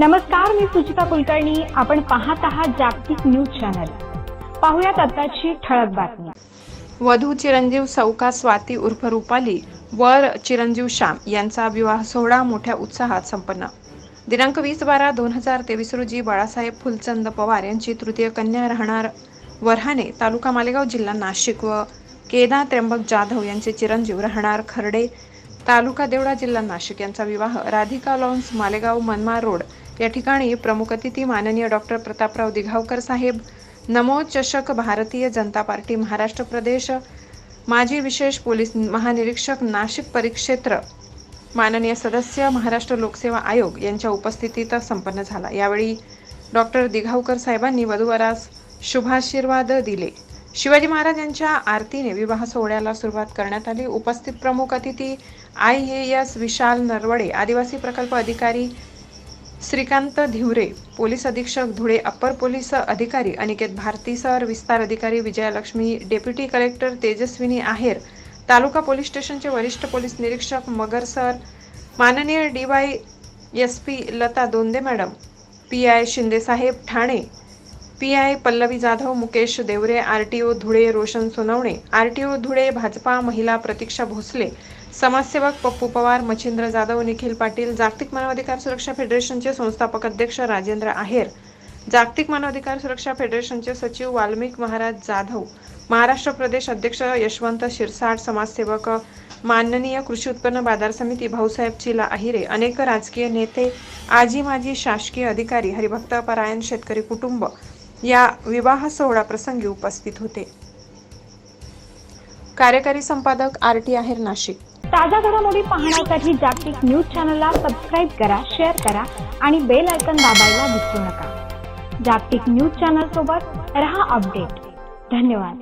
नमस्कार मी सुचिता कुलकर्णी. आपण पाहत आहात जागतिक न्यूज चॅनल. पाहुयात आताची ठळक बातमी. वधू चिरंजीव सौका स्वाती उर्फ रुपाली वर चिरंजीव श्याम यांचा विवाह सोहळा मोठ्या उत्साहात संपन्न. दिनांक वीस बारा दोन हजार तेवीस रोजी बाळासाहेब फुलचंद पवार यांची तृतीय कन्या राहणार. वऱ्हाणे तालुका मालेगाव जिल्हा नाशिक व केदार त्र्यंबक जाधव यांचे चिरंजीव राहणार खर्डे. तालुका देवळा जिल्हा नाशिक यांचा विवाह राधिका लॉन्स मालेगाव मनमाड रोड या ठिकाणी प्रमुख अतिथी माननीय डॉक्टर प्रतापराव दिघावकर साहेब नमो चषक भारतीय जनता पार्टी महाराष्ट्र प्रदेश माजी विशेष पोलीस महानिरीक्षक नाशिक परिक्षेत्र माननीय सदस्य महाराष्ट्र लोकसेवा आयोग यांच्या उपस्थितीत संपन्न झाला. यावेळी डॉक्टर दिघावकर साहेबांनी वधूवरास शुभाशीर्वाद दिले. शिवाजी महाराज यांच्या आरतीने विवाह सोहळ्याला सुरुवात करण्यात आली. उपस्थित प्रमुख अतिथी I A S Vishal Narwade आदिवासी प्रकल्प अधिकारी श्रीकांत धिवरे पोलीस अधीक्षक धुळे अप्पर पोलीस अधिकारी अनिकेत भारती सर विस्तार अधिकारी विजयालक्ष्मी डेप्युटी कलेक्टर तेजस्विनी आहेर तालुका पोलीस स्टेशनचे वरिष्ठ पोलीस निरीक्षक मगर सर माननीय D Y S P Lata Donde madam P I शिंदेसाहेब Thane P I Pallavi Jadhav Mukesh Devare R T O Dhule Roshan Sonawane R T O Dhule Bhajapa महिला प्रतीक्षा भोसले समाजसेवक पप्पू पवार मच्छिंद्र जाधव निखिल पाटील जागतिक मानवाधिकार सुरक्षा फेडरेशनचे संस्थापक अध्यक्ष राजेंद्र आहेर जागतिक मानवाधिकार सुरक्षा फेडरेशनचे सचिव वाल्मिक महाराज जाधव महाराष्ट्र प्रदेश अध्यक्ष यशवंत शिरसाट समाजसेवक माननीय कृषी उत्पन्न बाजार समिती भाऊसाहेब चिला अहिरे अनेक राजकीय नेते आजी माजी शासकीय अधिकारी हरिभक्त परायण शेतकरी कुटुंब या विवाह सोहळा प्रसंगी उपस्थित होते. कार्यकारी संपादक आर टी आहेर नाशिक. ताज्या घडामोडी पाहण्यासाठी जागतिक न्यूज चॅनलला सबस्क्राईब करा शेअर करा आणि बेल आयकन दाबायला विसरू नका. जागतिक न्यूज चॅनल सोबत रहा अपडेट. धन्यवाद.